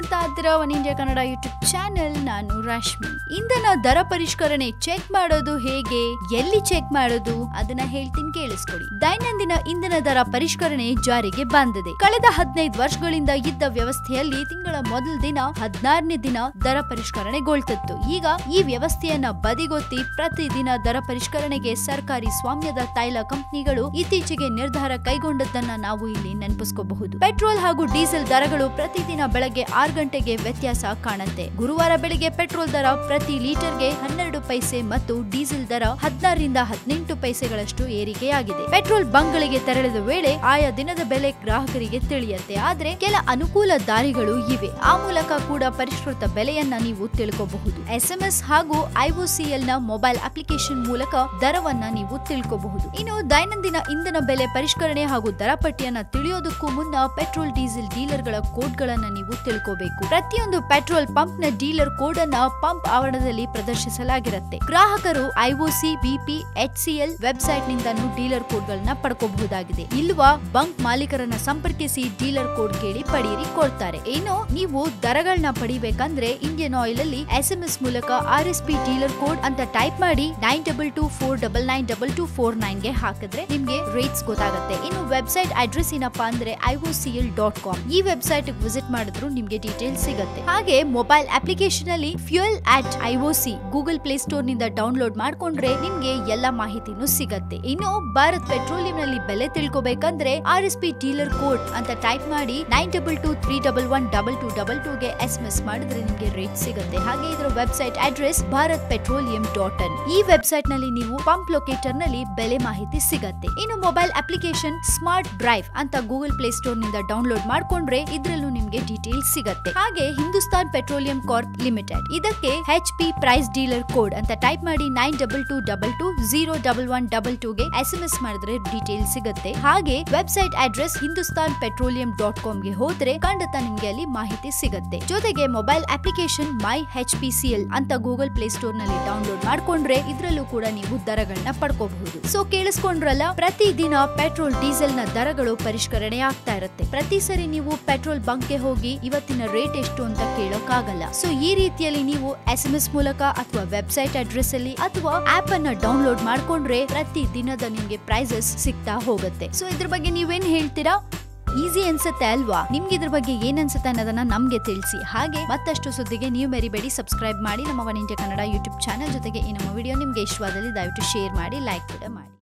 ನೋಡ್ತಿದ್ದೀರಾ one India Kannada YouTube channel. ನಾನು ರಶ್ಮಿ. ಇಂಧನ ದರ ಪರಿಷ್ಕರಣೆ ಚೆಕ್ ಮಾಡೋದು ಹೇಗೆ? ಎಲ್ಲಿ ಚೆಕ್ ಮಾಡೋದು? ಅದನ್ನ ಹೇಳ್ತೀನಿ ಕೇಳಿಸ್ಕೊಡಿ ದೈನಂದಿನ ಇಂಧನ ದರ ಪರಿಷ್ಕರಣೆ ಜಾರಿಗೆ ಬಂದಿದೆ. ಕಳೆದ ಹದಿನೈದು ವರ್ಷಗಳಿಂದ ಇದ್ದ ವ್ಯವಸ್ಥೆಯಲ್ಲಿ ತಿಂಗಳ ಮೊದಲ ದಿನ, ಹದಿನಾರನೇ ದಿನ ದರ ಪರಿಷ್ಕರಣೆಗೊಳ್ತಿತ್ತು. ಈಗ ಈ ವ್ಯವಸ್ಥೆಯನ್ನ ಬದಿಗೊತ್ತಿ ಪ್ರತಿದಿನ ದರ ಪರಿಷ್ಕರಣೆಗೆ ಸರ್ಕಾರಿ ಸ್ವಾಮ್ಯದ ತೈಲ ಕಂಪನಿಗಳು ಇತ್ತೀಚೆಗೆ ನಿರ್ಧಾರ ಕೈಗೊಂಡದ್ದನ್ನ ನಾವು ಇಲ್ಲಿ ನೆನಪಿಸ್ಕೋಬಹುದು. ಪೆಟ್ರೋಲ್ ಹಾಗೂ ಡೀಸೆಲ್ ದರಗಳು ಪ್ರತಿದಿನ ಬೆಳಗ್ಗೆ ಆರು ಗಂಟೆಗೆ ವ್ಯತ್ಯಾಸ ಕಾಣುತ್ತೆ. ಗುರುವಾರ ಬೆಳಿಗ್ಗೆ ಪೆಟ್ರೋಲ್ ದರ ಪ್ರತಿ ಲೀಟರ್ಗೆ ಹನ್ನೆರಡು ಪೈಸೆ ಮತ್ತು ಡೀಸೆಲ್ ದರ ಹದಿನಾರರಿಂದ ಹದಿನೆಂಟು ಪೈಸೆಗಳಷ್ಟು ಏರಿಕೆಯಾಗಿದೆ. ಪೆಟ್ರೋಲ್ ಬಂಕ್ಗಳಿಗೆ ತೆರಳಿದ ವೇಳೆ ಆಯಾ ದಿನದ ಬೆಲೆ ಗ್ರಾಹಕರಿಗೆ ತಿಳಿಯತ್ತೆ. ಆದ್ರೆ ಕೆಲ ಅನುಕೂಲ ದಾರಿಗಳು ಇವೆ. ಆ ಮೂಲಕ ಕೂಡ ಪರಿಷ್ಕೃತ ಬೆಲೆಯನ್ನ ನೀವು ತಿಳ್ಕೋಬಹುದು. ಎಸ್ಎಂಎಸ್ ಹಾಗೂ ಐಒಸಿಎಲ್ನ ಮೊಬೈಲ್ ಅಪ್ಲಿಕೇಶನ್ ಮೂಲಕ ದರವನ್ನ ನೀವು ತಿಳ್ಕೋಬಹುದು. ಇನ್ನು ದೈನಂದಿನ ಇಂಧನ ಬೆಲೆ ಪರಿಷ್ಕರಣೆ ಹಾಗೂ ದರ ಪಟ್ಟಿಯನ್ನ ತಿಳಿಯೋದಕ್ಕೂ ಮುನ್ನ ಪೆಟ್ರೋಲ್ ಡೀಸೆಲ್ ಡೀಲರ್ಗಳ ಕೋಡ್ ಗಳನ್ನ ನೀವು ತಿಳ್ಕೋಬೇಕು ಪ್ರತಿಯೊಂದು ಪೆಟ್ರೋಲ್ ಪಂಪ್ನ ಡೀಲರ್ ಕೋಡ್ ಅನ್ನ ಪಂಪ್ ಆವರಣದಲ್ಲಿ ಪ್ರದರ್ಶಿಸಲಾಗಿರುತ್ತೆ ಗ್ರಾಹಕರು IOC BP H CL website ನಿಂದನೂ dealer code ಗಳನ್ನ ಪಡ್ಕೋಬಹುದಾಗಿದೆ ಇಲ್ವಾ ಬಂಕ್ ಮಾಲೀಕರನ್ನ ಸಂಪರ್ಕಿಸಿ ಡೀಲರ್ ಕೋಡ್ ಕೇಳಿ ಪಡೆಯಿರಿ ಕೊಡ್ತಾರೆ ಏನೋ ನೀವು ದರಗಳನ್ನ ಪಡಿಬೇಕಂದ್ರೆ ಇಂಡಿಯನ್ ಆಯಿಲ್ ಅಲ್ಲಿ ಎಸ್ಎಂಎಸ್ ಮೂಲಕ R S P dealer code ಅಂತ ಟೈಪ್ ಮಾಡಿ nine double two four double nine double two four ನೈನ್ಗೆ ಹಾಕಿದ್ರೆ ನಿಮ್ಗೆ ರೇಟ್ಸ್ ಗೊತ್ತಾಗುತ್ತೆ ಇನ್ನು ವೆಬ್ಸೈಟ್ ಅಡ್ರೆಸ್ ಏನಪ್ಪಾ ಅಂದ್ರೆ ಐಒಸಿಎಲ್ ಡಾಟ್ ಕಾಮ್ ಈ ವೆಬ್ಸೈಟ್ ವಿಸಿಟ್ ಮಾಡಿದ್ರು ನಿಮ್ಗೆ ಡೀಟೇಲ್ಸ್ ಸಿಗುತ್ತೆ. ಹಾಗೆ ಮೊಬೈಲ್ ಅಪ್ಲಿಕೇಶನ್ ಅಲ್ಲಿ fuel at IOC Google play ಸ್ಟೋರ್ನಿಂದ download ಮಾಡ್ಕೊಂಡ್ರೆ ನಿಮ್ಗೆ ಎಲ್ಲ ಮಾಹಿತಿನೂ ಸಿಗತ್ತೆ. ಇನ್ನು ಭಾರತ್ ಪೆಟ್ರೋಲಿಯಂ ನಲ್ಲಿ ಬೆಲೆ ತಿಳ್ಕೊಬೇಕಂದ್ರೆ R S P dealer code ಅಂತ ಟೈಪ್ ಮಾಡಿ nine double two three double one double two double two ಗೆ ಎಸ್ ಎಸ್ ಮಾಡಿದ್ರೆ ನಿಮ್ಗೆ ರೇಟ್ ಸಿಗುತ್ತೆ. ಹಾಗೆ ಇದರ website address Bharat petroleum dot in ಈ ವೆಬ್ಸೈಟ್ನಲ್ಲಿ ನೀವು ಪಂಪ್ ಲೊಕೇಟರ್ನಲ್ಲಿ ಬೆಲೆ ಮಾಹಿತಿ ಸಿಗತ್ತೆ. ಇನ್ನು ಮೊಬೈಲ್ ಅಪ್ಲಿಕೇಶನ್ ಸ್ಮಾರ್ಟ್ ಡ್ರೈವ್ ಅಂತ ಗೂಗಲ್ ಪ್ಲೇ ಸ್ಟೋರ್ನಿಂದ ಡೌನ್ಲೋಡ್ ಮಾಡ್ಕೊಂಡ್ರೆ ಇದ್ರಲ್ಲೂ ನಿಮ್ಗೆ ಡೀಟೇಲ್ಸ್ ಸಿಗತ್ತೆ. ಹಾಗೆ ಹಿಂದೂಸ್ತಾನ್ ಪೆಟ್ರೋಲಿಯಂ ಕಾರ್ಪ್ ಲಿಮಿಟೆಡ್. ಇದಕ್ಕೆ H P price dealer code ಅಂತ ಟೈಪ್ ಮಾಡಿ nine double two double two zero double one double ಟೂಗೆ S M S ಮಾಡಿದ್ರೆ ಡೀಟೇಲ್ ಸಿಗುತ್ತೆ. ಹಾಗೆ website address Hindustan petroleum dot ಕಾಮ್ಗೆ ಹೋದ್ರೆ ಖಂಡಿತ ನಿಮ್ಗೆ ಅಲ್ಲಿ ಮಾಹಿತಿ ಸಿಗುತ್ತೆ. ಜೊತೆಗೆ mobile application my H P C L ಅಂತ ಗೂಗಲ್ ಪ್ಲೇ ಸ್ಟೋರ್ನಲ್ಲಿ ಡೌನ್ಲೋಡ್ ಮಾಡ್ಕೊಂಡ್ರೆ ಇದ್ರಲ್ಲೂ ಕೂಡ ನೀವು ದರಗಳನ್ನ ಪಡ್ಕೋಬಹುದು. ಸೊ ಕೇಳಿಸ್ಕೊಂಡ್ರಲ್ಲ, ಪ್ರತಿ ದಿನ ಪೆಟ್ರೋಲ್ ಡೀಸೆಲ್ನ ದರಗಳು ಪರಿಷ್ಕರಣೆ ಆಗ್ತಾ ಇರುತ್ತೆ. ಪ್ರತಿ ಸರಿ ನೀವು ಪೆಟ್ರೋಲ್ ಬಂಕ್ಗೆ ಹೋಗಿ ಇವತ್ತಿನ ರೇಟ್ ಎಷ್ಟು ಅಂತ ಕೇಳೋಕ್ಕಾಗಲ್ಲ. ಸೊ ಈ ರೀತಿಯಲ್ಲಿ ನೀವು ಎಸ್ ಎಂ ಎಸ್ ಮೂಲಕ ಅಥವಾ ವೆಬ್ಸೈಟ್ ಅಡ್ರೆಸ್ ಅಲ್ಲಿ ಅಥವಾ ಆಪ್ ಅನ್ನ ಡೌನ್ಲೋಡ್ ಮಾಡ್ಕೊಂಡ್ರೆ ಪ್ರತಿ ದಿನದ ನಿಮ್ಗೆ ಪ್ರೈಸಸ್ ಸಿಗ್ತಾ ಹೋಗುತ್ತೆ. ಸೊ ಇದ್ರ ಬಗ್ಗೆ ನೀವೇನ್ ಹೇಳ್ತೀರಾ? ಈಸಿ ಅನ್ಸುತ್ತೆ ಅಲ್ವಾ? ನಿಮ್ಗೆ ಇದ್ರ ಬಗ್ಗೆ ಏನ್ ಅನ್ಸುತ್ತೆ ಅನ್ನೋದನ್ನ ನಮ್ಗೆ ತಿಳಿಸಿ. ಹಾಗೆ ಮತ್ತಷ್ಟು ಸುದ್ದಿಗೆ ನೀವು ಮೆರಿಬೇಡಿ ಸಬ್ಸ್ಕ್ರೈಬ್ ಮಾಡಿ, ನಮ್ಮ one India Kannada YouTube channel ಜೊತೆಗೆ ಈ ನಮ್ಮ ವಿಡಿಯೋ ನಿಮ್ಗೆ ಇಷ್ಟವಾದಲ್ಲಿ ದಯವಿಟ್ಟು ಶೇರ್ ಮಾಡಿ ಲೈಕ್ ಕೂಡ ಮಾಡಿ.